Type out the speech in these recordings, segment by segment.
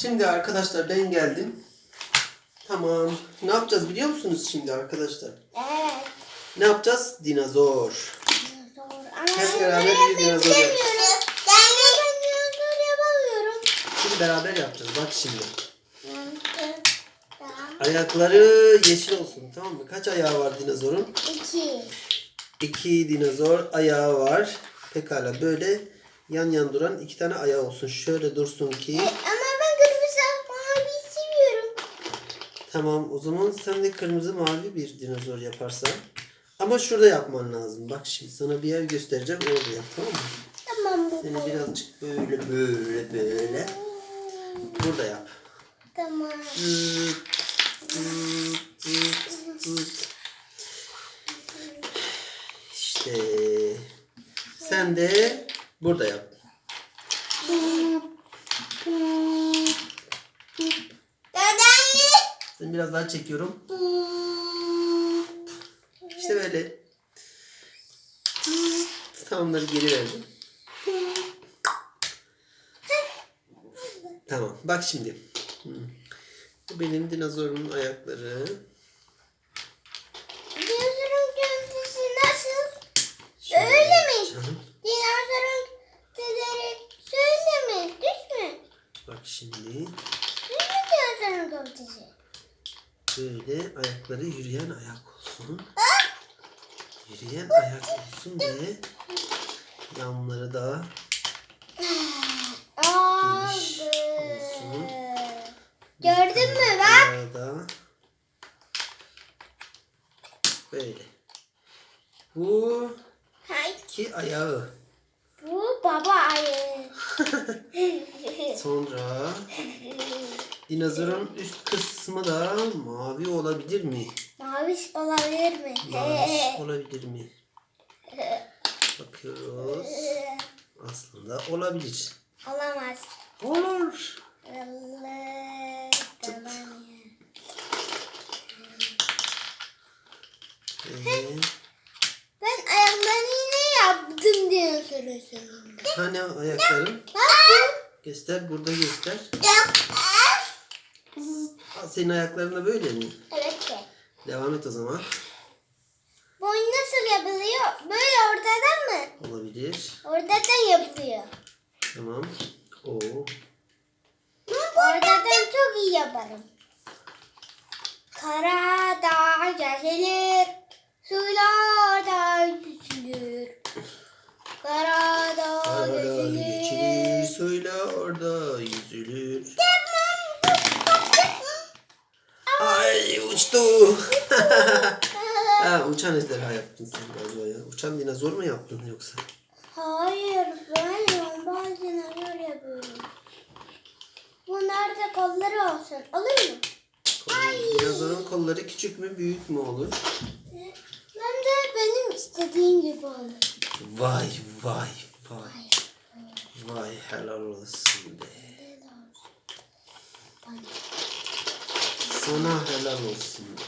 Şimdi arkadaşlar ben geldim. Tamam. Ne yapacağız biliyor musunuz şimdi arkadaşlar? Evet. Ne yapacağız? Dinozor. Zor. Ama Hep beraber bir dinozor yapacağız. Ben dinozor yapamıyorum. Şimdi beraber yapacağız. Bak şimdi. Ayakları yeşil olsun tamam mı? Kaç ayağı var dinozorun? İki. İki dinozor ayağı var. Pekala böyle yan yan duran iki tane ayağı olsun. Şöyle dursun ki. E, ama ben kırmızı mavi seviyorum. Tamam o zaman sen de kırmızı mavi bir dinozor yaparsan. Ama şurada yapman lazım. Bak şimdi sana bir yer göstereceğim. Orada yap tamam mı? Tamam bu. Seni birazcık böyle böyle böyle. Burada yap. Tamam. Zıt, zıt, zıt, zıt. İşte sen de burada yap. Seni biraz daha çekiyorum. İşte böyle. Tamamları geri verdim. Tamam. Bak şimdi. Bu benim dinozorumun ayakları. Dinozorun görüntüsü nasıl? Şöyle Öyle mi? yapacağım. Dinozorun tüyleri söyle mi? Düz mü? Bak şimdi. Düz mü dinozorun görüntüsü? Böyle ayakları yürüyen ayak olsun. Yürüyen ayak olsun diye yanları da Geniş olsun. Gördün mü bak? da böyle. Bu iki ayağı. bu baba ayı. Sonra dinozorun üst kısmı da mavi olabilir mi? Maviş olabilir mi? Mavi olabilir mi? Bakıyoruz. Aslında olabilir. Olamaz. Olur. Allah, tamam. Ee, Ben ayaklarını yine yaptım diye soruyorsun. hani ayakların? Göster burada göster. bu. Senin ayakların da böyle mi? Evet ki. Devam et o zaman. Boyun nasıl yapılıyor? Böyle ortadan mı? Olabilir. Ortadan yapılıyor. Tamam. O. Ortadan çok iyi yaparım. Kara dağ gezilir, sular da yüzülür. Kara dağ Arada gezilir. geçilir suyla orada yüzülür. Ay uçtu. ha, uçan ejderha yaptın sen galiba ya. Uçan dinozor mu yaptın yoksa? Hayır, ben yambaz dinozor yapıyorum. Bunlar da kolları olsun. Olur mu? Kolları- Dinozorun kolları küçük mü büyük mü olur? Ben de benim istediğim gibi olur. Vay vay vay. Vay helal olsun be. Sana helal olsun be.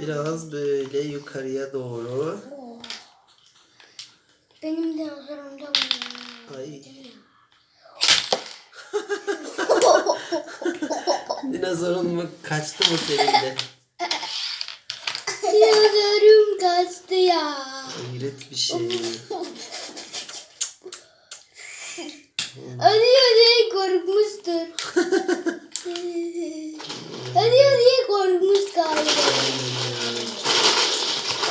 Biraz böyle yukarıya doğru. Benim da var. Ay. Dinozorun mu kaçtı mı senin de? Dinozorum kaçtı ya. Hayret bir şey. Arıyor diye korkmuştur. Arıyor diye korkmuş galiba.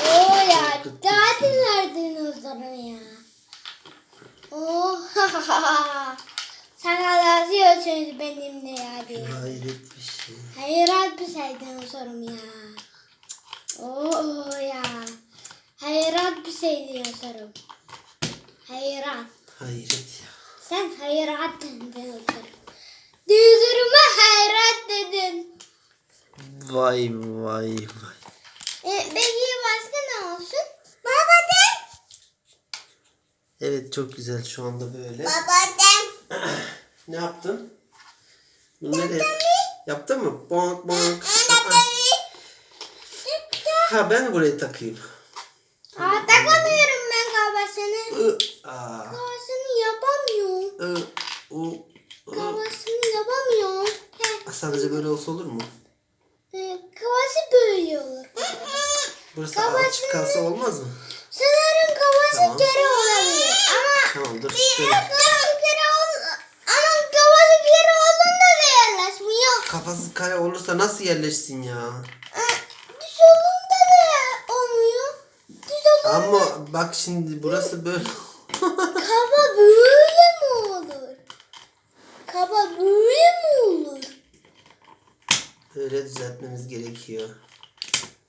Oo ya. Zaten nerede dinozorum ya. Oh. Sen alıyorsunuz benimle ya diye. Hayret bir şey. Hayrat bir şey dinozorum ya. Oo ya. Hayrat bir şey dinozorum. Hayrat. Hayret ya. Sen hayrat dedin dinozorum. Dinozoruma hayrat dedin. Vay vay vay. E, peki başka ne olsun? Evet çok güzel şu anda böyle. Baba de. Ne yaptın? Bunu nereye? Yaptın mı? Bonk bonk. Ha ben buraya takayım. Aa, takamıyorum ben a, Kabasını yapamıyorum. I. Kabası sadece böyle olsa olur mu? Ee, kafası böyle olur. Burası Kafası- açık kalsa olmaz mı? Sanırım kafası Tamam. kere olabilir. Ama Tamam dur. Şöyle. kafası kere ol ama kafası kere olduğunda da yerleşmiyor. Kafası kare olursa nasıl yerleşsin ya? Ee, Düz olduğunda da olmuyor. Düz olduğunda Ama bak şimdi burası böyle. kafa böyle mi olur? Kafa böyle mi olur? Öyle düzeltmemiz gerekiyor.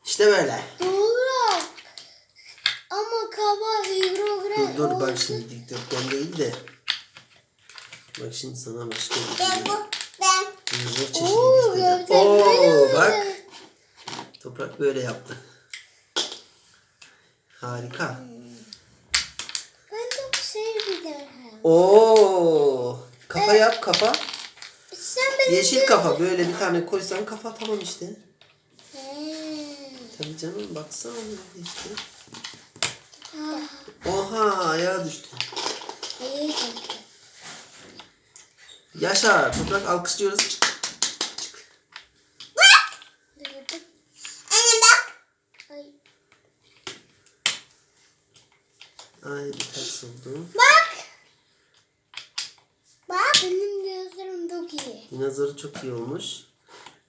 İşte böyle. Doğru. Ama kafa hidrogen Dur dur bak şimdi dikdörtgen değil de. Bak şimdi sana başka bir Ben bu. Ben. Oo, böyle Oo bak. Toprak böyle yaptı. Harika. Ben çok sevdim. Oo. Kafa yap kafa. Sen benim Yeşil kafa böyle bir tane koysan kafa tamam işte. Hmm. Tabii canım baksana işte. Oha ayağa düştü. Yaşa toprak alkışlıyoruz. Çık. Ay. Ters oldu. Bak. Bak benim gözlerim çok iyi. Dinozoru çok iyi olmuş.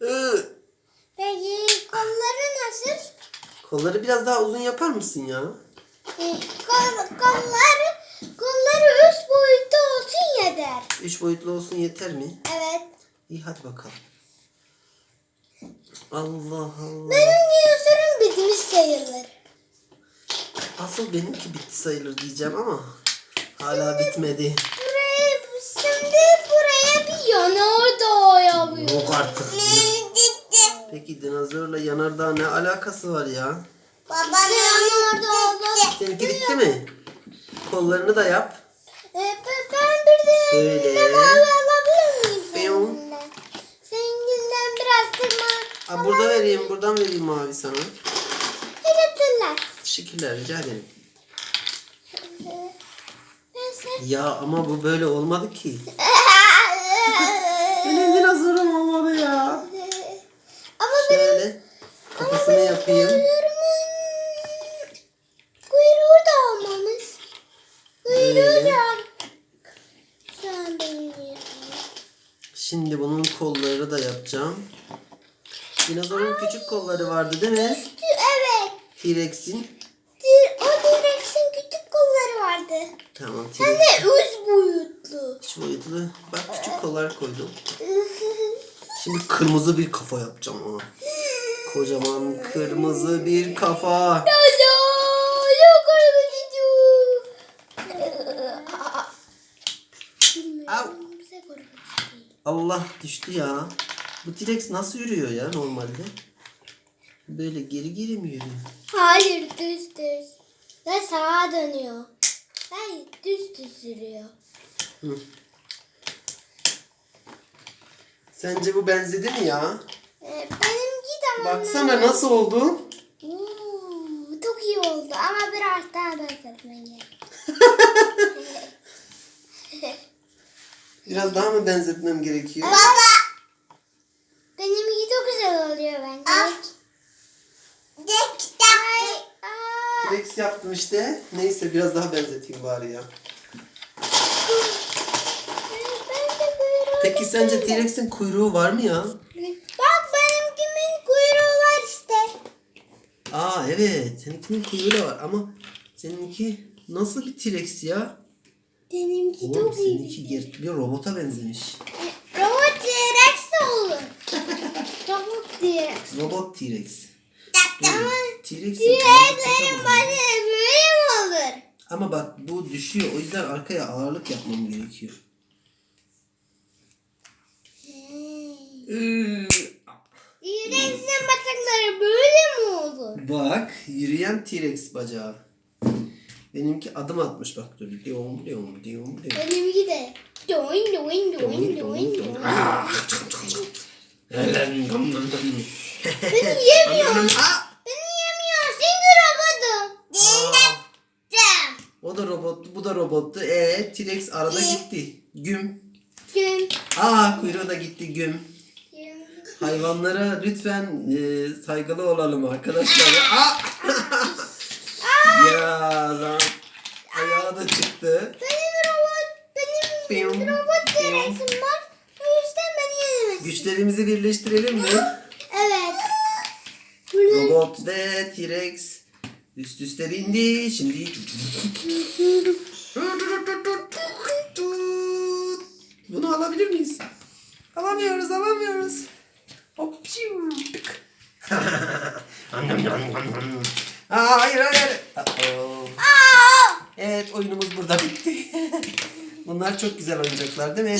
Iı, Peki kolları nasıl? kolları biraz daha uzun yapar mısın ya? Kol, kolları, kolları üst boyutta olsun yeter. Üç boyutlu olsun yeter mi? Evet. İyi hadi bakalım. Allah Allah. Benim gözlerim bitmiş sayılır. Asıl benimki bitti sayılır diyeceğim ama hala bitmedi. Buraya, şimdi buraya bir yanardağ yapıyorum. Yok artık. Peki dinozorla yanardağ ne alakası var ya? Baba yanardağ Seninki bitti mi? Kollarını da yap. Ee, ben bir de Böyle. mavi alabilir miyim Biyom. seninle? Seninkinden biraz kırma. Aa, burada vereyim, buradan vereyim mavi sana. Teşekkürler. Teşekkürler, rica ederim. Neyse. Ya ama bu böyle olmadı ki. Benim dinozorum olmadı ya. Ama benim Şöyle kafasını yapayım. kuyruğumun kuyruğu da olmamış. Kuyruğu Böyle. da şu an benim yerim. Şimdi bunun kolları da yapacağım. Dinozorun küçük kolları vardı değil mi? Evet. T-Rex'in. O T-Rex'in küçük kolları vardı. Tamam Hem T-Rex. de üç boyutlu. Üç boyutlu. Bak küçük kollar koydum. Şimdi kırmızı bir kafa yapacağım ona. Kocaman kırmızı bir kafa. Allah düştü ya. Bu T-Rex nasıl yürüyor ya normalde? Böyle geri geri mi yürüyor? Hayır düz düz. Ve sağa dönüyor. Hayır düz düz yürüyor. Hı. Sence bu benzedi mi ya? Ee, benimki de Baksana nasıl oldu? Oo, çok iyi oldu ama biraz daha benzetmen gerek. Biraz daha mı benzetmem gerekiyor? Baba. Benimki çok güzel oluyor bence. Ay, aa. T-Rex yaptım işte. Neyse biraz daha benzeteyim bari ya. Peki sence T-Rex'in kuyruğu var mı ya? Bak benimkimin kuyruğu var işte. Aa evet. Seninkinin kuyruğu da var ama seninki nasıl bir T-Rex ya? Benimki Oğlum çok iyi. seninki ger- bir robota benzemiş. Robot T-Rex de olur. Robot T-Rex. Robot T-Rex. Ama T-Rex'in ağzı T-Rex'lerin kocaman. başı böyle mi olur? Ama bak bu düşüyor. O yüzden arkaya ağırlık yapmam gerekiyor. Iıı, T-Rex'in bacakları böyle mi olur? Bak yürüyen T-Rex bacağı. Benimki adım atmış bak dur. Diyorum diyorum diyorum diyorum. Benimki de. Doin doin doin doin doin. Beni yemiyor. Beni yemiyor. Çünkü robotum. Dinlettim. O da robottu, bu da robottu. E T-Rex arada gitti. Güm. Gün. Aa kuyruğu da gitti güm. Hayvanlara lütfen e, saygılı olalım arkadaşlar. Aa! ya lan. Ayağı da çıktı. Benim robot, benim Bim, robot. T-Rex'im var. O yüzden beni yenemez. Güçlerimizi birleştirelim mi? Evet. Robot ve T-Rex üst üste bindi. Şimdi bunu alabilir miyiz? Alamıyoruz, alamıyoruz. Hop, çiu, tık. Aa, hayır, hayır. Evet, oyunumuz burada bitti. Bunlar çok güzel oyuncaklar değil mi?